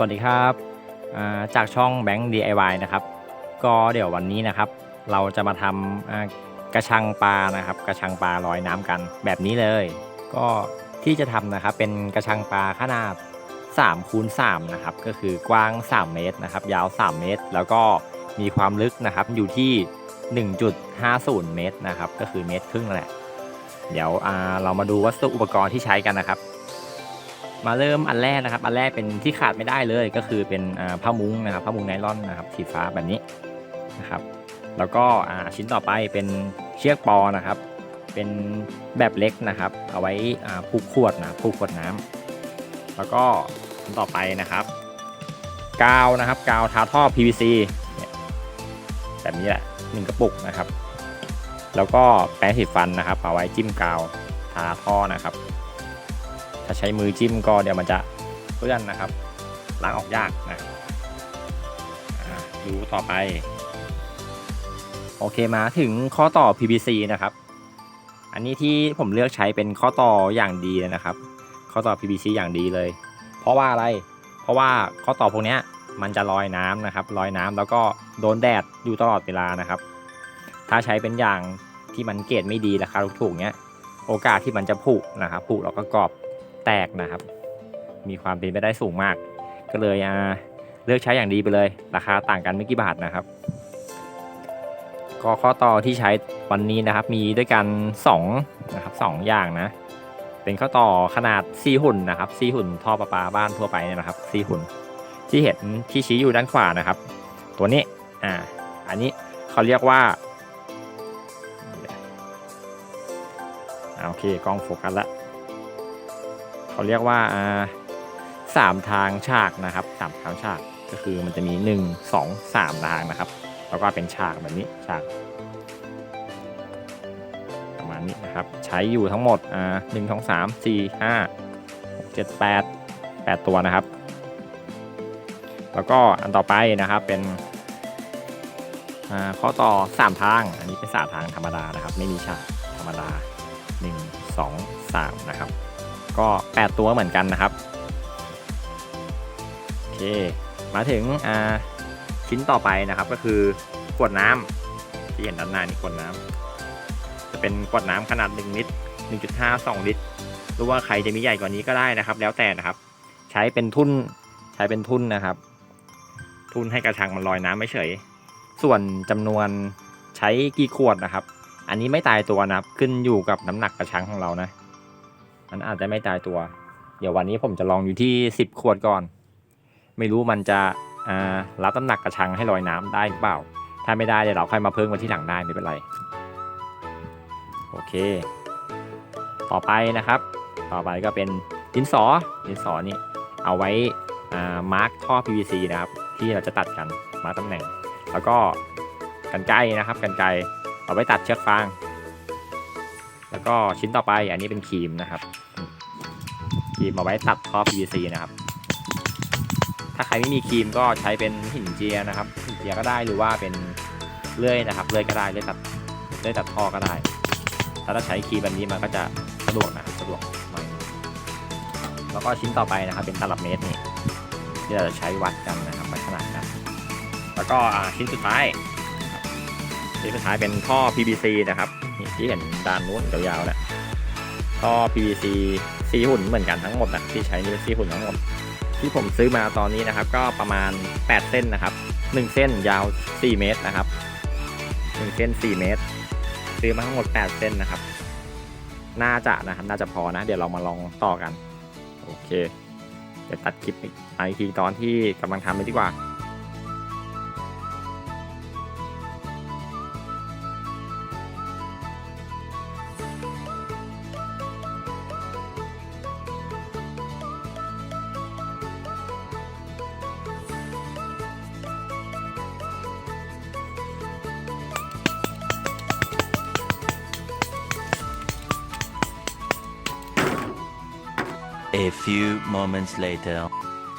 วัสดีครับจากช่องแบงค์ DIY นะครับ ก็เดี๋ยววันนี้นะครับ เราจะมาทำกระชังปลานะครับ กระชังปลาลอยน้ำกันแบบนี้เลย ก็ที่จะทำนะครับเป็นกระชังปลาขนาด3คูณ3นะครับก็คือกว้าง 3 เมตรนะครับ ยาว 3 เมตร แล้วก็มีความลึกนะครับอยู่ที่ 1.50 เมตรนะครับ ก็คือเมตรครึ่งแหละ เดี๋ยวเรามาดูวัสดุอุปกรณ์ที่ใช้กันนะครับ มาเริ่มอันแรกนะครับ อันแรกเป็นที่ขาดไม่ได้เลยก็คือเป็นผ้ามุ้งนะครับผ้ามุ้งไนล่อนนะครับสีฟ้าแบบนี้นะครับ แล้วก็ชิ้นต่อไปเป็นเชือกปอนะครับ เป็นแบบเล็กนะครับ เอาไว้ผูกขวดนะผูกขวดน้ำแล้วก็อันต่อไปนะครับ กาวนะครับ กาวทาท่อ PVC เนี่ยแบบนี้แหละหนึ่งกระปุกนะครับ แล้วก็แปรงสีฟันนะครับ เอาไว้จิ้มกาวทาท่อนะครับ ถ้าใช้มือจิ้มก็เดี๋ยวมันจะเปื้อนนะครับล้างออกยากนะดูต่อไป โอเคมาถึงข้อต่อ PVC นะครับ อันนี้ที่ผมเลือกใช้เป็นข้อต่ออย่างดีเลยนะครับ ข้อต่อ PVC อย่างดีเลย เพราะว่าอะไร เพราะว่าข้อต่อพวกนี้มันจะลอยน้ำนะครับลอยน้ำแล้วก็โดนแดดอยู่ตลอดเวลานะครับ ถ้าใช้เป็นอย่างที่มันเกรดไม่ดีราคาถูกๆเนี้ยโอกาสที่มันจะผุนะครับผุแล้วก็กรอบ ตกนะครับ มีความเป็นไปได้สูงมาก ก็เลยเลือกใช้อย่างดีไปเลย ราคาต่างกันไม่กี่บาทนะครับ ก็ข้อต่อที่ใช้วันนี้นะครับ มีด้วยกัน2นะครับสองอย่างนะ เป็นข้อต่อขนาด4หุ่นนะครับ4หุ่นท่อประปาบ้านทั่วไปเนี่ยนะครับ4หุ่น ที่เห็นที่ชี้อยู่ด้านขวานะครับ ตัวนี้อ่าอันนี้เขาเรียกว่าอ่าโอเคกล้องโฟกัสละ เขาเรียกว่าสามทางฉากนะครับสามทางฉากก็คือมันจะมีหนึ่งสองสามทางนะครับ แล้วก็เป็นฉากแบบนี้ฉากประมาณนี้นะครับ ใช้อยู่ทั้งหมดอ่าหนึ่งสองสามสี่ห้าหกเจ็ดแปดแปดตัวนะครับ แล้วก็อันต่อไปนะครับเป็นอ่าข้อต่อ 3 ทาง อันนี้เป็นสามทางธรรมดานะครับ ไม่มีฉากธรรมดา 1 2 3 นะครับ ก็ 8 ตัวเหมือนกันนะครับ โอเค มาถึงอ่าชิ้นต่อไปนะครับก็คือขวดน้ำที่เห็นด้านหน้านี่ขวดน้ำจะเป็นขวดน้ำขนาด1ลิตร1.5 2 ลิตรหรือว่าใครจะมีใหญ่กว่านี้ก็ได้นะครับ แล้วแต่นะครับ ใช้เป็นทุ่นใช้เป็นทุ่นนะครับ ทุ่นให้กระชังมันลอยน้ำไม่เฉย ส่วนจำนวนใช้กี่ขวดนะครับ อันนี้ไม่ตายตัวนะครับ ขึ้นอยู่กับน้ำหนักกระชังของเรานะ มันอาจจะไม่ตายตัว เดี๋ยววันนี้ผมจะลองอยู่ที่ 10 ขวดก่อน ไม่รู้มันจะรับน้ำหนักกระชังให้ลอยน้ำได้หรือเปล่า ถ้าไม่ได้เดี๋ยวเราค่อยมาเพิ่มกันที่หลังได้ไม่เป็นไร โอเค ต่อไปนะครับ ต่อไปก็เป็นดินสอ ดินสอนี่เอาไว้มาร์กท่อ PVC นะครับ ที่เราจะตัดกันมาตำแหน่ง แล้วก็กันไกนะครับกันไกเอาไว้ตัดเชือกฟาง แล้วก็ชิ้นต่อไปอันนี้เป็นครีมนะครับครีมเอาไว้ตัดท่อ PVC นะครับ ถ้าใครไม่มีครีมก็ใช้เป็นหินเจียนะครับหินเจียก็ได้หรือว่าเป็นเลื่อยนะครับเลื่อยก็ได้เลื่อยตัดเลื่อยตัดท่อก็ได้ถ้าเราใช้ครีมแบบนี้มันก็จะสะดวกนะครับสะดวกหน่อยแล้วก็ชิ้นต่อไปนะครับ เป็นตลับเมตรนี่ที่เราจะใช้วัดกันนะครับวัดขนาดกันแล้วก็ชิ้นสุดท้ายชิ้นสุดท้ายเป็นท่อ PVC นะครับ ที่เห็นดานนู้นยาวๆนะท่อ PVC ซีหุ่นเหมือนกันทั้งหมดนะที่ใช้นี่เป็นซีหุ่นทั้งหมด ที่ผมซื้อมาตอนนี้นะครับ ก็ประมาณ 8 เส้นนะครับ 1 เส้นยาว 4 เมตรนะครับ 1 เส้น 4 เมตร ซื้อมาทั้งหมด 8 เส้นนะครับ น่าจะนะครับ น่าจะพอนะ เดี๋ยวเรามาลองต่อกัน โอเค เดี๋ยวตัดคลิปอีกอีกทีตอนที่กำลังทำเลยดีกว่า A few moments later.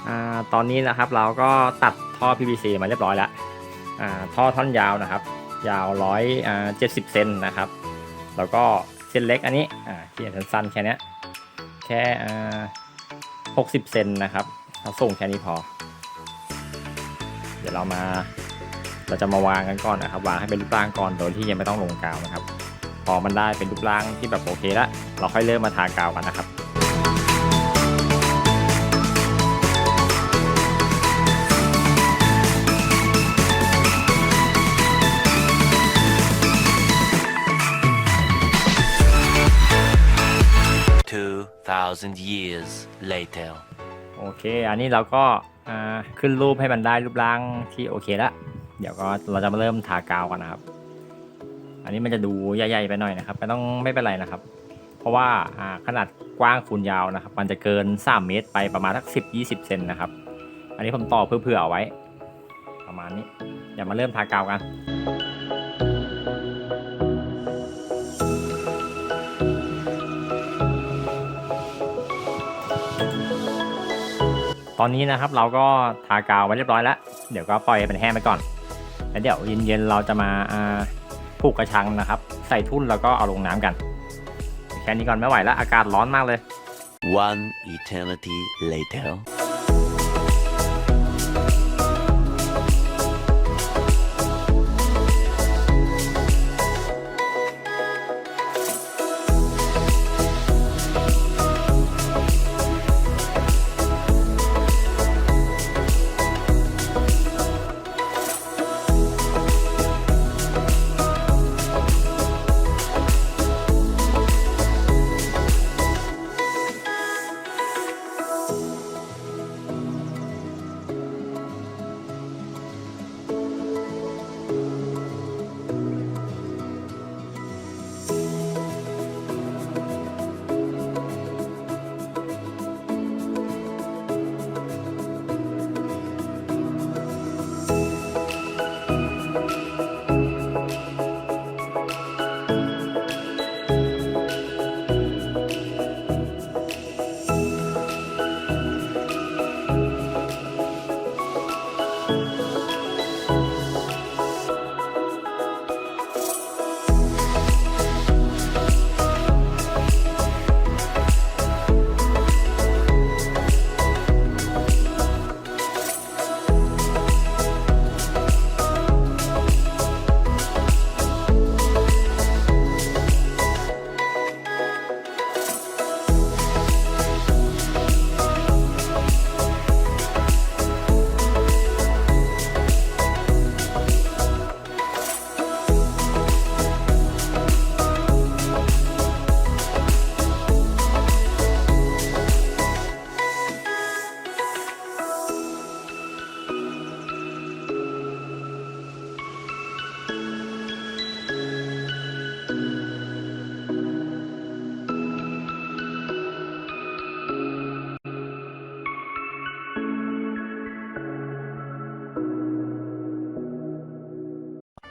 อ่าตอนนี้นะครับเราก็ตัดท่อ PVC มาเรียบร้อยแล้วอ่าท่อท่อนยาวนะครับ ยาวร้อยอ่าเจ็ดสิบเซนนะครับ แล้วก็เส้นเล็กอันนี้อ่าที่เห็นสั้นๆแค่นี้แค่อ่าหกสิบเซนนะครับเราส่งแค่นี้พอ เดี๋ยวเรามาเราจะมาวางกันก่อนนะครับวางให้เป็นรูปร่างก่อนโดยที่ยังไม่ต้องลงกาวนะครับ พอมันได้เป็นรูปร่างที่แบบโอเคแล้วเราค่อยเริ่มมาทากาวกันนะครับ 2,000 years later. โอเค อันนี้เราก็ขึ้นรูปให้มันได้รูปร่างที่โอเคแล้วเดี๋ยวก็เราจะมาเริ่มทากาวกันนะครับ อันนี้มันจะดูใหญ่ๆไปหน่อยนะครับไม่ต้องไม่เป็นไรนะครับ เพราะว่าขนาดกว้างคูณยาวนะครับ มันจะเกิน 3 เมตรไปประมาณสัก10 20 เซนนะครับ อันนี้ผมต่อเพื่อๆเอาไว้ ประมาณนี้ เดี๋ยวมาเริ่มทากาวกัน ตอนนี้นะครับเราก็ทากาวไว้เรียบร้อยแล้ว เดี๋ยวก็ปล่อยให้มันแห้งไปก่อน แล้วเดี๋ยวเย็นๆเราจะมาผูกกระชังนะครับ ใส่ทุ่นแล้วก็เอาลงน้ำกัน แค่นี้ก่อนไม่ไหวแล้วอากาศร้อนมากเลย One eternity later.